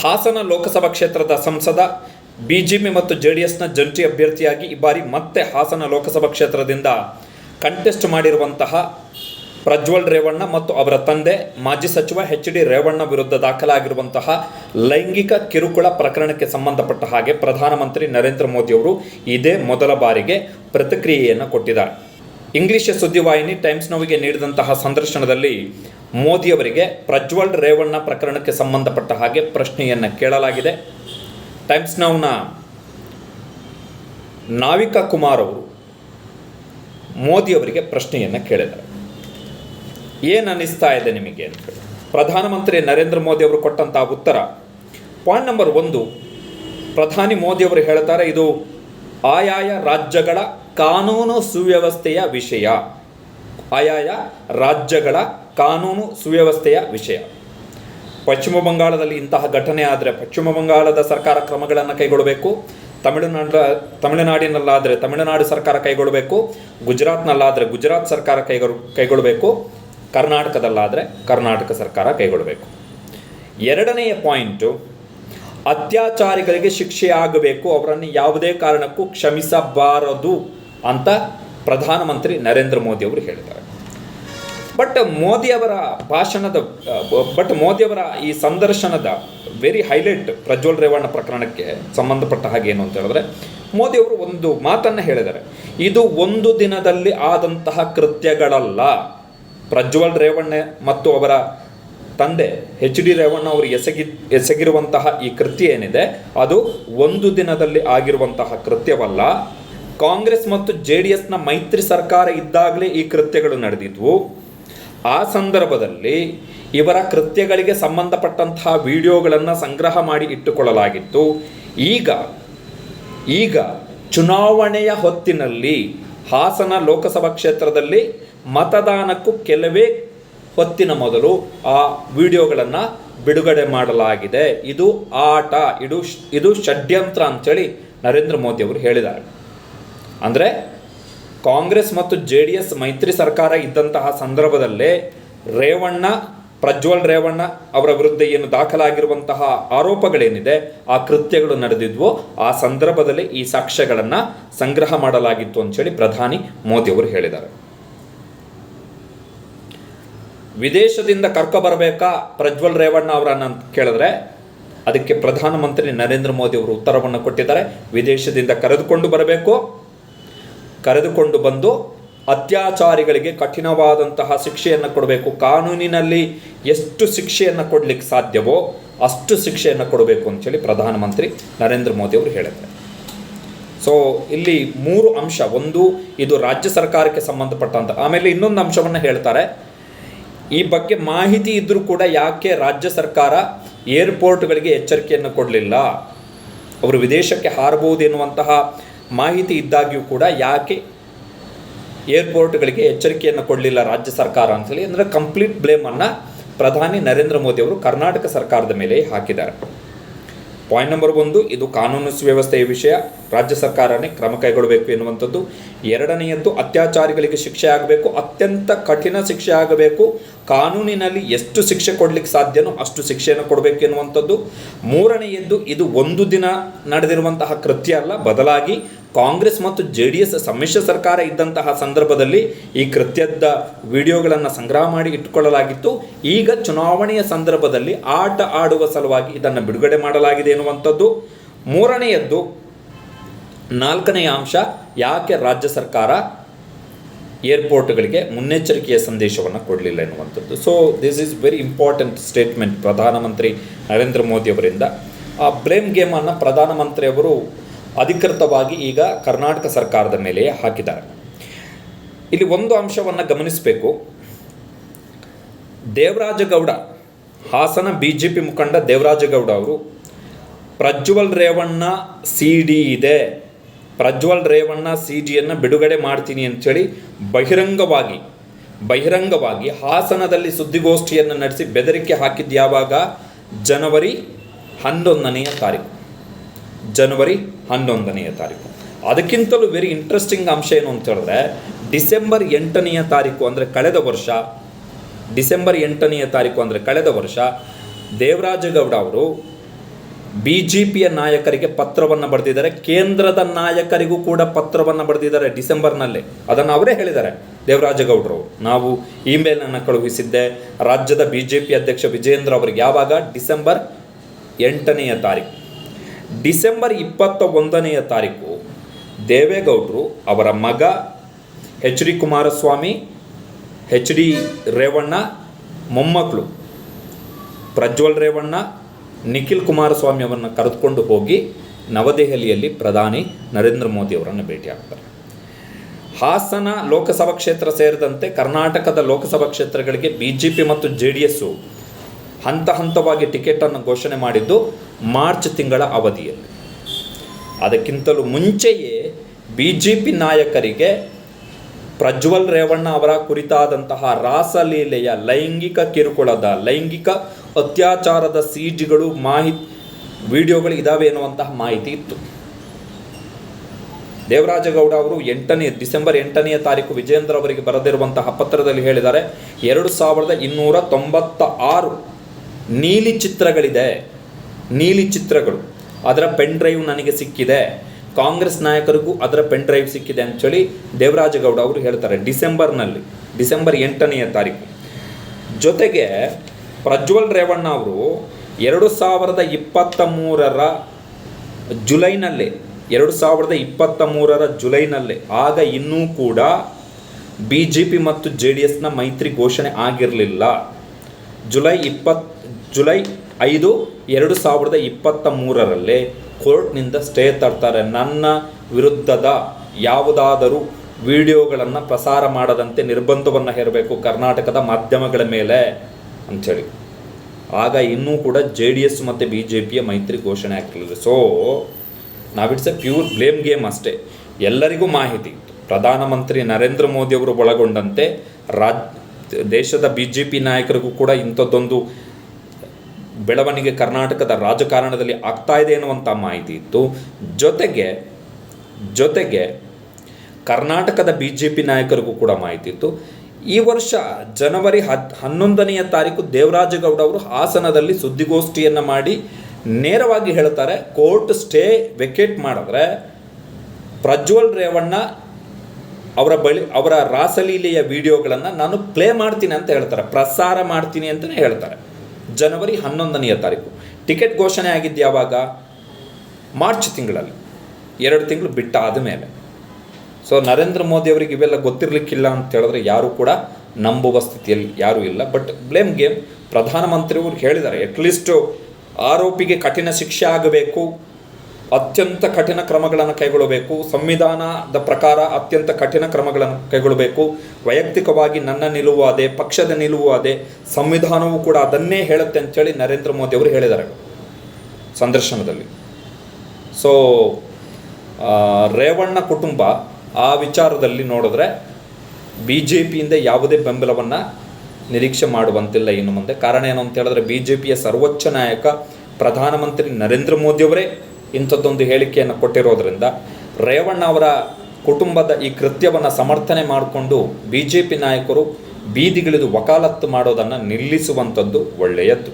ಹಾಸನ ಲೋಕಸಭಾ ಕ್ಷೇತ್ರದ ಸಂಸದ, ಬಿಜೆಪಿ ಮತ್ತು ಜೆ ಡಿ ಎಸ್ನ ಜಂಟಿ ಅಭ್ಯರ್ಥಿಯಾಗಿ ಈ ಬಾರಿ ಮತ್ತೆ ಹಾಸನ ಲೋಕಸಭಾ ಕ್ಷೇತ್ರದಿಂದ ಕಂಟೆಸ್ಟ್ ಮಾಡಿರುವಂತಹ ಪ್ರಜ್ವಲ್ ರೇವಣ್ಣ ಮತ್ತು ಅವರ ತಂದೆ, ಮಾಜಿ ಸಚಿವ ಎಚ್ ಡಿ ರೇವಣ್ಣ ವಿರುದ್ಧ ದಾಖಲಾಗಿರುವಂತಹ ಲೈಂಗಿಕ ಕಿರುಕುಳ ಪ್ರಕರಣಕ್ಕೆ ಸಂಬಂಧಪಟ್ಟ ಹಾಗೆ ಪ್ರಧಾನಮಂತ್ರಿ ನರೇಂದ್ರ ಮೋದಿಯವರು ಇದೇ ಮೊದಲ ಬಾರಿಗೆ ಪ್ರತಿಕ್ರಿಯೆಯನ್ನು ಕೊಟ್ಟಿದ್ದಾರೆ. ಇಂಗ್ಲಿಷ್ ಸುದ್ದಿವಾಹಿನಿ ಟೈಮ್ಸ್ ನೋವಿಗೆ ನೀಡಿದಂತಹ ಸಂದರ್ಶನದಲ್ಲಿ ಮೋದಿಯವರಿಗೆ ಪ್ರಜ್ವಲ್ ರೇವಣ್ಣ ಪ್ರಕರಣಕ್ಕೆ ಸಂಬಂಧಪಟ್ಟ ಹಾಗೆ ಪ್ರಶ್ನೆಯನ್ನು ಕೇಳಲಾಗಿದೆ. ಟೈಮ್ಸ್ ನೌನ ನಾವಿಕಾ ಕುಮಾರ್ ಅವರು ಮೋದಿಯವರಿಗೆ ಪ್ರಶ್ನೆಯನ್ನು ಕೇಳಿದ್ದಾರೆ. ಏನು ಅನ್ನಿಸ್ತಾ ಇದೆ ನಿಮಗೆ ಅಂತ ಪ್ರಧಾನಮಂತ್ರಿ ನರೇಂದ್ರ ಮೋದಿ ಅವರು ಕೊಟ್ಟಂತಹ ಉತ್ತರ ಪಾಯಿಂಟ್ ನಂಬರ್ ಒಂದು, ಪ್ರಧಾನಿ ಮೋದಿಯವರು ಹೇಳ್ತಾರೆ ಇದು ಆಯಾಯ ರಾಜ್ಯಗಳ ಕಾನೂನು ಸುವ್ಯವಸ್ಥೆಯ ವಿಷಯ. ಆಯಾಯ ರಾಜ್ಯಗಳ ಕಾನೂನು ಸುವ್ಯವಸ್ಥೆಯ ವಿಷಯ. ಪಶ್ಚಿಮ ಬಂಗಾಳದಲ್ಲಿ ಇಂತಹ ಘಟನೆ ಆದರೆ ಪಶ್ಚಿಮ ಬಂಗಾಳದ ಸರ್ಕಾರ ಕ್ರಮಗಳನ್ನು ಕೈಗೊಳ್ಳಬೇಕು ತಮಿಳುನಾಡ, ತಮಿಳುನಾಡಿನಲ್ಲಾದರೆ ತಮಿಳುನಾಡು ಸರ್ಕಾರ ಕೈಗೊಳ್ಳಬೇಕು ಗುಜರಾತ್ನಲ್ಲಾದರೆ ಗುಜರಾತ್ ಸರ್ಕಾರ ಕೈಗೊಳ್ ಕೈಗೊಳ್ಳಬೇಕು ಕರ್ನಾಟಕದಲ್ಲಾದರೆ ಕರ್ನಾಟಕ ಸರ್ಕಾರ ಕೈಗೊಳ್ಳಬೇಕು ಎರಡನೆಯ ಪಾಯಿಂಟು, ಅತ್ಯಾಚಾರಿಗಳಿಗೆ ಶಿಕ್ಷೆಯಾಗಬೇಕು ಅವರನ್ನು ಯಾವುದೇ ಕಾರಣಕ್ಕೂ ಕ್ಷಮಿಸಬಾರದು ಅಂತ ಪ್ರಧಾನಮಂತ್ರಿ ನರೇಂದ್ರ ಮೋದಿ ಅವರು ಹೇಳಿದ್ದಾರೆ. ಬಟ್ ಮೋದಿಯವರ ಭಾಷಣದ ಬಟ್ ಮೋದಿಯವರ ಈ ಸಂದರ್ಶನದ ವೆರಿ ಹೈಲೈಟ್ ಪ್ರಜ್ವಲ್ ರೇವಣ್ಣ ಪ್ರಕರಣಕ್ಕೆ ಸಂಬಂಧಪಟ್ಟ ಹಾಗೆ ಏನು ಅಂತ ಹೇಳಿದ್ರೆ ಮೋದಿಯವರು ಒಂದು ಮಾತನ್ನು ಹೇಳಿದ್ದಾರೆ. ಇದು ಒಂದು ದಿನದಲ್ಲಿ ಆದಂತಹ ಕೃತ್ಯಗಳಲ್ಲ. ಪ್ರಜ್ವಲ್ ರೇವಣ್ಣ ಮತ್ತು ಅವರ ತಂದೆ ಎಚ್ ಡಿ ರೇವಣ್ಣ ಅವರು ಎಸಗಿ, ಎಸಗಿರುವಂತಹ ಈ ಕೃತ್ಯ ಏನಿದೆ, ಅದು ಒಂದು ದಿನದಲ್ಲಿ ಆಗಿರುವಂತಹ ಕೃತ್ಯವಲ್ಲ. ಕಾಂಗ್ರೆಸ್ ಮತ್ತು ಜೆ ಡಿ ಎಸ್ನ ಮೈತ್ರಿ ಸರ್ಕಾರ ಇದ್ದಾಗಲೇ ಈ ಕೃತ್ಯಗಳು ನಡೆದಿದ್ವು. ಆ ಸಂದರ್ಭದಲ್ಲಿ ಇವರ ಕೃತ್ಯಗಳಿಗೆ ಸಂಬಂಧಪಟ್ಟಂತಹ ವಿಡಿಯೋಗಳನ್ನು ಸಂಗ್ರಹ ಮಾಡಿ ಇಟ್ಟುಕೊಳ್ಳಲಾಗಿತ್ತು. ಈಗ ಈಗ ಚುನಾವಣೆಯ ಹೊತ್ತಿನಲ್ಲಿ ಹಾಸನ ಲೋಕಸಭಾ ಕ್ಷೇತ್ರದಲ್ಲಿ ಮತದಾನಕ್ಕೂ ಕೆಲವೇ ಹೊತ್ತಿನ ಮೊದಲು ಆ ವಿಡಿಯೋಗಳನ್ನು ಬಿಡುಗಡೆ ಮಾಡಲಾಗಿದೆ. ಇದು ಆಟ, ಇದು ಇದು ಷಡ್ಯಂತ್ರ ಅಂಥೇಳಿ ನರೇಂದ್ರ ಮೋದಿ ಅವರು ಹೇಳಿದ್ದಾರೆ. ಅಂದರೆ ಕಾಂಗ್ರೆಸ್ ಮತ್ತು ಜೆ ಮೈತ್ರಿ ಸರ್ಕಾರ ಇದ್ದಂತಹ ಸಂದರ್ಭದಲ್ಲೇ ರೇವಣ್ಣ, ಪ್ರಜ್ವಲ್ ರೇವಣ್ಣ ಅವರ ವಿರುದ್ಧ ಏನು ದಾಖಲಾಗಿರುವಂತಹ ಆರೋಪಗಳೇನಿದೆ, ಆ ಕೃತ್ಯಗಳು ನಡೆದಿದ್ವು. ಆ ಸಂದರ್ಭದಲ್ಲಿ ಈ ಸಾಕ್ಷ್ಯಗಳನ್ನು ಸಂಗ್ರಹ ಮಾಡಲಾಗಿತ್ತು ಅಂತೇಳಿ ಪ್ರಧಾನಿ ಮೋದಿ ಅವರು ಹೇಳಿದ್ದಾರೆ. ವಿದೇಶದಿಂದ ಕರ್ಕೊ ಬರಬೇಕಾ ಪ್ರಜ್ವಲ್ ರೇವಣ್ಣ ಅವರನ್ನು ಅಂತ ಕೇಳಿದ್ರೆ, ಅದಕ್ಕೆ ಪ್ರಧಾನಮಂತ್ರಿ ನರೇಂದ್ರ ಮೋದಿ ಅವರು ಉತ್ತರವನ್ನು ಕೊಟ್ಟಿದ್ದಾರೆ. ವಿದೇಶದಿಂದ ಕರೆದುಕೊಂಡು ಬರಬೇಕು. ಕರೆದುಕೊಂಡು ಬಂದು ಅತ್ಯಾಚಾರಿಗಳಿಗೆ ಕಠಿಣವಾದಂತಹ ಶಿಕ್ಷೆಯನ್ನು ಕೊಡಬೇಕು. ಕಾನೂನಿನಲ್ಲಿ ಎಷ್ಟು ಶಿಕ್ಷೆಯನ್ನು ಕೊಡಲಿಕ್ಕೆ ಸಾಧ್ಯವೋ ಅಷ್ಟು ಶಿಕ್ಷೆಯನ್ನು ಕೊಡಬೇಕು ಅಂತೇಳಿ ಪ್ರಧಾನಮಂತ್ರಿ ನರೇಂದ್ರ ಮೋದಿ ಅವರು ಹೇಳಿದ್ದಾರೆ. ಸೊ ಇಲ್ಲಿ ಮೂರು ಅಂಶ. ಒಂದು, ಇದು ರಾಜ್ಯ ಸರ್ಕಾರಕ್ಕೆ ಸಂಬಂಧಪಟ್ಟಂತ. ಆಮೇಲೆ ಇನ್ನೊಂದು ಅಂಶವನ್ನು ಹೇಳ್ತಾರೆ. ಈ ಬಗ್ಗೆ ಮಾಹಿತಿ ಇದ್ದರೂ ಕೂಡ ಯಾಕೆ ರಾಜ್ಯ ಸರ್ಕಾರ ಏರ್ಪೋರ್ಟ್ಗಳಿಗೆ ಎಚ್ಚರಿಕೆಯನ್ನು ಕೊಡಲಿಲ್ಲ? ಅವರು ವಿದೇಶಕ್ಕೆ ಹಾರಬಹುದು ಎನ್ನುವಂತಹ ಮಾಹಿತಿ ಇದ್ದಾಗ್ಯೂ ಕೂಡ ಯಾಕೆ ಏರ್ಪೋರ್ಟ್ಗಳಿಗೆ ಎಚ್ಚರಿಕೆಯನ್ನು ಕೊಡಲಿಲ್ಲ ರಾಜ್ಯ ಸರ್ಕಾರ ಅಂತೇಳಿ ಅಂದರೆ ಕಂಪ್ಲೀಟ್ ಬ್ಲೇಮನ್ನು ಪ್ರಧಾನಿ ನರೇಂದ್ರ ಮೋದಿ ಅವರು ಕರ್ನಾಟಕ ಸರ್ಕಾರದ ಮೇಲೆ ಹಾಕಿದ್ದಾರೆ. ಪಾಯಿಂಟ್ ನಂಬರ್ ಒಂದು, ಇದು ಕಾನೂನು ಸುವ್ಯವಸ್ಥೆಯ ವಿಷಯ. ರಾಜ್ಯ ಸರ್ಕಾರನೇ ಕ್ರಮ ಕೈಗೊಳ್ಳಬೇಕು ಎನ್ನುವಂಥದ್ದು. ಎರಡನೆಯದ್ದು, ಅತ್ಯಾಚಾರಿಗಳಿಗೆ ಶಿಕ್ಷೆ ಆಗಬೇಕು. ಅತ್ಯಂತ ಕಠಿಣ ಶಿಕ್ಷೆ ಆಗಬೇಕು. ಕಾನೂನಿನಲ್ಲಿ ಎಷ್ಟು ಶಿಕ್ಷೆ ಕೊಡಲಿಕ್ಕೆ ಸಾಧ್ಯನೋ ಅಷ್ಟು ಶಿಕ್ಷೆಯನ್ನು ಕೊಡಬೇಕು ಎನ್ನುವಂಥದ್ದು. ಮೂರನೆಯದ್ದು, ಇದು ಒಂದು ದಿನ ನಡೆದಿರುವಂತಹ ಕೃತ್ಯ ಅಲ್ಲ, ಬದಲಾಗಿ ಕಾಂಗ್ರೆಸ್ ಮತ್ತು ಜೆ ಡಿ ಎಸ್ ಸಮ್ಮಿಶ್ರ ಸರ್ಕಾರ ಇದ್ದಂತಹ ಸಂದರ್ಭದಲ್ಲಿ ಈ ಕೃತ್ಯದ ವಿಡಿಯೋಗಳನ್ನು ಸಂಗ್ರಹ ಮಾಡಿ ಇಟ್ಟುಕೊಳ್ಳಲಾಗಿತ್ತು. ಈಗ ಚುನಾವಣೆಯ ಸಂದರ್ಭದಲ್ಲಿ ಆಟ ಆಡುವ ಸಲುವಾಗಿ ಇದನ್ನು ಬಿಡುಗಡೆ ಮಾಡಲಾಗಿದೆ ಎನ್ನುವಂಥದ್ದು. ಮೂರನೆಯದ್ದು, ನಾಲ್ಕನೆಯ ಅಂಶ, ಯಾಕೆ ರಾಜ್ಯ ಸರ್ಕಾರ ಏರ್ಪೋರ್ಟ್ಗಳಿಗೆ ಮುನ್ನೆಚ್ಚರಿಕೆಯ ಸಂದೇಶವನ್ನು ಕೊಡಲಿಲ್ಲ ಎನ್ನುವಂಥದ್ದು. So this is very important statement ಪ್ರಧಾನಮಂತ್ರಿ ನರೇಂದ್ರ ಮೋದಿ ಅವರಿಂದ. ಆ ಬ್ಲೇಮ್ ಗೇಮನ್ನು ಪ್ರಧಾನಮಂತ್ರಿಯವರು ಅಧಿಕೃತವಾಗಿ ಈಗ ಕರ್ನಾಟಕ ಸರ್ಕಾರದ ಮೇಲೆ ಹಾಕಿದ್ದಾರೆ. ಇಲ್ಲಿ ಒಂದು ಅಂಶವನ್ನು ಗಮನಿಸಬೇಕು. Devarajagowda, Hassan B J P ಮುಖಂಡ ದೇವರಾಜಗೌಡ ಅವರು, ಪ್ರಜ್ವಲ್ ರೇವಣ್ಣ ಸಿ ಡಿ ಇದೆ. ಪ್ರಜ್ವಲ್ ರೇವಣ್ಣ ಸಿ ಡಿಯನ್ನು ಬಿಡುಗಡೆ ಮಾಡ್ತೀನಿ ಅಂಥೇಳಿ ಬಹಿರಂಗವಾಗಿ ಬಹಿರಂಗವಾಗಿ ಹಾಸನದಲ್ಲಿ ಸುದ್ದಿಗೋಷ್ಠಿಯನ್ನು ನಡೆಸಿ ಬೆದರಿಕೆ ಹಾಕಿದ್ದು ಯಾವಾಗ? ಜನವರಿ ಹನ್ನೊಂದನೆಯ ತಾರೀಕು. ಜನವರಿ ಹನ್ನೊಂದನೆಯ ತಾರೀಕು. ಅದಕ್ಕಿಂತಲೂ ವೆರಿ ಇಂಟ್ರೆಸ್ಟಿಂಗ್ ಅಂಶ ಏನು ಅಂತ ಹೇಳಿದ್ರೆ, ಡಿಸೆಂಬರ್ ಎಂಟನೆಯ ತಾರೀಕು ಅಂದರೆ ಕಳೆದ ವರ್ಷ, ಡಿಸೆಂಬರ್ ಎಂಟನೆಯ ತಾರೀಕು ಅಂದರೆ ಕಳೆದ ವರ್ಷ ದೇವರಾಜಗೌಡ ಅವರು ಬಿ ಜೆ ಪಿಯ ನಾಯಕರಿಗೆ ಪತ್ರವನ್ನು ಬರೆದಿದ್ದಾರೆ. ಕೇಂದ್ರದ ನಾಯಕರಿಗೂ ಕೂಡ ಪತ್ರವನ್ನು ಬರೆದಿದ್ದಾರೆ ಡಿಸೆಂಬರ್ನಲ್ಲಿ. ಅದನ್ನು ಅವರೇ ಹೇಳಿದ್ದಾರೆ ದೇವರಾಜಗೌಡರು. ನಾವು ಇಮೇಲನ್ನು ಕಳುಹಿಸಿದ್ದೆ. ರಾಜ್ಯದ ಬಿ ಜೆ ಪಿ ಅಧ್ಯಕ್ಷ ವಿಜೇಂದ್ರ ಅವರಿಗೆ ಯಾವಾಗ? ಡಿಸೆಂಬರ್ ಎಂಟನೆಯ ತಾರೀಕು. ಡಿಸೆಂಬರ್ ಇಪ್ಪತ್ತ ಒಂದನೆಯ ತಾರೀಕು ದೇವೇಗೌಡರು ಅವರ ಮಗ H D Kumaraswamy, H D Revanna ಮೊಮ್ಮಕ್ಕಳು ಪ್ರಜ್ವಲ್ ರೇವಣ್ಣ, ನಿಖಿಲ್ ಕುಮಾರಸ್ವಾಮಿ ಅವರನ್ನು ಕರೆದುಕೊಂಡು ಹೋಗಿ ನವದೆಹಲಿಯಲ್ಲಿ ಪ್ರಧಾನಿ ನರೇಂದ್ರ ಮೋದಿ ಅವರನ್ನು ಭೇಟಿಯಾಗ್ತಾರೆ. ಹಾಸನ ಲೋಕಸಭಾ ಕ್ಷೇತ್ರ ಸೇರಿದಂತೆ ಕರ್ನಾಟಕದ ಲೋಕಸಭಾ ಕ್ಷೇತ್ರಗಳಿಗೆ ಬಿ ಜೆ ಪಿ ಮತ್ತು ಜೆ ಡಿ ಎಸ್ಸು ಹಂತ ಹಂತವಾಗಿ ಟಿಕೆಟನ್ನು ಘೋಷಣೆ ಮಾಡಿದ್ದು ಮಾರ್ಚ್ ತಿಂಗಳ ಅವಧಿಯಲ್ಲಿ. ಅದಕ್ಕಿಂತಲೂ ಮುಂಚೆಯೇ ಬಿ ಜೆ ಪಿ ನಾಯಕರಿಗೆ ಪ್ರಜ್ವಲ್ ರೇವಣ್ಣ ಅವರ ಕುರಿತಾದಂತಹ ರಾಸಲೀಲೆಯ ಲೈಂಗಿಕ ಕಿರುಕುಳದ ಲೈಂಗಿಕ ಅತ್ಯಾಚಾರದ ಸಿಡಿಗಳು ಮಾಹಿತಿ ವಿಡಿಯೋಗಳು ಇದಾವೆ ಎನ್ನುವಂತಹ ಮಾಹಿತಿ ಇತ್ತು. ದೇವರಾಜಗೌಡ ಅವರು ಎಂಟನೇ, ಡಿಸೆಂಬರ್ ಎಂಟನೆಯ ತಾರೀಕು ವಿಜೇಂದ್ರ ಅವರಿಗೆ ಬರೆದಿರುವಂತಹ ಪತ್ರದಲ್ಲಿ ಹೇಳಿದ್ದಾರೆ, ಎರಡು ಸಾವಿರದ ಇನ್ನೂರ ತೊಂಬತ್ತ ಆರು ನೀಲಿ ಚಿತ್ರಗಳಿದೆ. ನೀಲಿ ಚಿತ್ರಗಳು. ಅದರ ಪೆನ್ ಡ್ರೈವ್ ನನಗೆ ಸಿಕ್ಕಿದೆ. ಕಾಂಗ್ರೆಸ್ ನಾಯಕರಿಗೂ ಅದರ ಪೆನ್ ಡ್ರೈವ್ ಸಿಕ್ಕಿದೆ ಅಂಥೇಳಿ ದೇವರಾಜಗೌಡ ಅವರು ಹೇಳ್ತಾರೆ ಡಿಸೆಂಬರ್ನಲ್ಲಿ, ಡಿಸೆಂಬರ್ ಎಂಟನೆಯ ತಾರೀಕು. ಜೊತೆಗೆ ಪ್ರಜ್ವಲ್ ರೇವಣ್ಣ ಅವರು ಎರಡು ಸಾವಿರದ ಇಪ್ಪತ್ತ ಮೂರರ ಜುಲೈನಲ್ಲೇ, ಎರಡು ಸಾವಿರದ ಇಪ್ಪತ್ತ ಮೂರರ ಜುಲೈನಲ್ಲೇ, ಆಗ ಇನ್ನೂ ಕೂಡ ಬಿ ಜೆ ಪಿ ಮತ್ತು ಜೆ ಡಿ ಎಸ್ನ ಮೈತ್ರಿ ಘೋಷಣೆ ಆಗಿರಲಿಲ್ಲ. ಜುಲೈ ಇಪ್ಪತ್ ಜುಲೈ ಐದು, ಎರಡು ಸಾವಿರದ ಇಪ್ಪತ್ತ ಮೂರರಲ್ಲಿ ಕೋರ್ಟ್ನಿಂದ ಸ್ಟೇ ತರ್ತಾರೆ. ನನ್ನ ವಿರುದ್ಧದ ಯಾವುದಾದರೂ ವಿಡಿಯೋಗಳನ್ನು ಪ್ರಸಾರ ಮಾಡದಂತೆ ನಿರ್ಬಂಧವನ್ನು ಹೇರಬೇಕು ಕರ್ನಾಟಕದ ಮಾಧ್ಯಮಗಳ ಮೇಲೆ ಅಂಥೇಳಿ. ಆಗ ಇನ್ನೂ ಕೂಡ ಜೆ ಡಿ ಎಸ್ ಮತ್ತು ಬಿ ಜೆ ಪಿಯ ಮೈತ್ರಿ ಘೋಷಣೆ ಆಗ್ತಿಲ್ಲ so now it's a pure blame game ಅಷ್ಟೇ. ಎಲ್ಲರಿಗೂ ಮಾಹಿತಿ. ಪ್ರಧಾನಮಂತ್ರಿ ನರೇಂದ್ರ ಮೋದಿಯವರು ಒಳಗೊಂಡಂತೆ ರಾಜ್ ದೇಶದ ಬಿ ಜೆ ಪಿ ನಾಯಕರಿಗೂ ಕೂಡ ಇಂಥದ್ದೊಂದು ಬೆಳವಣಿಗೆ ಕರ್ನಾಟಕದ ರಾಜಕಾರಣದಲ್ಲಿ ಆಗ್ತಾ ಇದೆ ಎನ್ನುವಂಥ ಮಾಹಿತಿ ಇತ್ತು. ಜೊತೆಗೆ ಜೊತೆಗೆ ಕರ್ನಾಟಕದ ಬಿ ಜೆ ಪಿ ನಾಯಕರಿಗೂ ಕೂಡ ಮಾಹಿತಿ ಇತ್ತು. ಈ ವರ್ಷ ಜನವರಿ ಹತ್ ಹನ್ನೊಂದನೆಯ ತಾರೀಕು ದೇವರಾಜಗೌಡ ಅವರು ಹಾಸನದಲ್ಲಿ ಸುದ್ದಿಗೋಷ್ಠಿಯನ್ನು ಮಾಡಿ ನೇರವಾಗಿ ಹೇಳ್ತಾರೆ, ಕೋರ್ಟ್ ಸ್ಟೇ ವೆಕೇಟ್ ಮಾಡಿದ್ರೆ ಪ್ರಜ್ವಲ್ ರೇವಣ್ಣ ಅವರ ಬಳಿ, ಅವರ ರಾಸಲೀಲೆಯ ವಿಡಿಯೋಗಳನ್ನು ನಾನು ಪ್ಲೇ ಮಾಡ್ತೀನಿ ಅಂತ ಹೇಳ್ತಾರೆ, ಪ್ರಸಾರ ಮಾಡ್ತೀನಿ ಅಂತಲೇ ಹೇಳ್ತಾರೆ. ಜನವರಿ ಹನ್ನೊಂದನೆಯ ತಾರೀಕು. ಟಿಕೆಟ್ ಘೋಷಣೆ ಆಗಿದ್ದು ಯಾವಾಗ? ಮಾರ್ಚ್ ತಿಂಗಳಲ್ಲಿ. ಎರಡು ತಿಂಗಳು ಬಿಟ್ಟಾದ ಮೇಲೆ ಸೊ ನರೇಂದ್ರ ಮೋದಿ ಅವರಿಗೆ ಇವೆಲ್ಲ ಗೊತ್ತಿರಲಿಕ್ಕಿಲ್ಲ ಅಂತ ಹೇಳಿದ್ರೆ ಯಾರು ಕೂಡ ನಂಬುವ ಸ್ಥಿತಿಯಲ್ಲಿ ಯಾರೂ ಇಲ್ಲ. ಬಟ್ ಬ್ಲೇಮ್ ಗೇಮ್ ಪ್ರಧಾನಮಂತ್ರಿಯವರು ಹೇಳಿದ್ದಾರೆ ಅಟ್ಲೀಸ್ಟು ಆರೋಪಿಗೆ ಕಠಿಣ ಶಿಕ್ಷೆ ಆಗಬೇಕು. ಅತ್ಯಂತ ಕಠಿಣ ಕ್ರಮಗಳನ್ನು ಕೈಗೊಳ್ಳಬೇಕು. ಸಂವಿಧಾನದ ಪ್ರಕಾರ ಅತ್ಯಂತ ಕಠಿಣ ಕ್ರಮಗಳನ್ನು ಕೈಗೊಳ್ಳಬೇಕು. ವೈಯಕ್ತಿಕವಾಗಿ ನನ್ನ ನಿಲುವು ಅದೇ ಪಕ್ಷದ ನಿಲುವು ಅದೇ ಸಂವಿಧಾನವೂ ಕೂಡ ಅದನ್ನೇ ಹೇಳುತ್ತೆ ಅಂತೇಳಿ ನರೇಂದ್ರ ಮೋದಿ ಅವರು ಹೇಳಿದ್ದಾರೆ. ಸಂದರ್ಶನದಲ್ಲಿ. ಸೊ ರೇವಣ್ಣ ಕುಟುಂಬ ಆ ವಿಚಾರದಲ್ಲಿ ನೋಡಿದ್ರೆ ಬಿ ಜೆ ಪಿಯಿಂದ ಯಾವುದೇ ಬೆಂಬಲವನ್ನು ನಿರೀಕ್ಷೆ ಮಾಡುವಂತಿಲ್ಲ ಇನ್ನು ಮುಂದೆ. ಕಾರಣ ಏನು ಅಂತ ಹೇಳಿದ್ರೆ ಬಿ ಜೆ ಪಿಯ ಸರ್ವೋಚ್ಚ ನಾಯಕ ಪ್ರಧಾನಮಂತ್ರಿ ನರೇಂದ್ರ ಮೋದಿಯವರೇ ಇಂಥದ್ದೊಂದು ಹೇಳಿಕೆಯನ್ನು ಕೊಟ್ಟಿರೋದ್ರಿಂದ ರೇವಣ್ಣ ಅವರ ಕುಟುಂಬದ ಈ ಕೃತ್ಯವನ್ನು ಸಮರ್ಥನೆ ಮಾಡಿಕೊಂಡು ಬಿ ಜೆ ಪಿ ನಾಯಕರು ಬೀದಿಗಿಳಿದು ವಕಾಲತ್ತು ಮಾಡೋದನ್ನು ನಿಲ್ಲಿಸುವಂಥದ್ದು ಒಳ್ಳೆಯದ್ದು.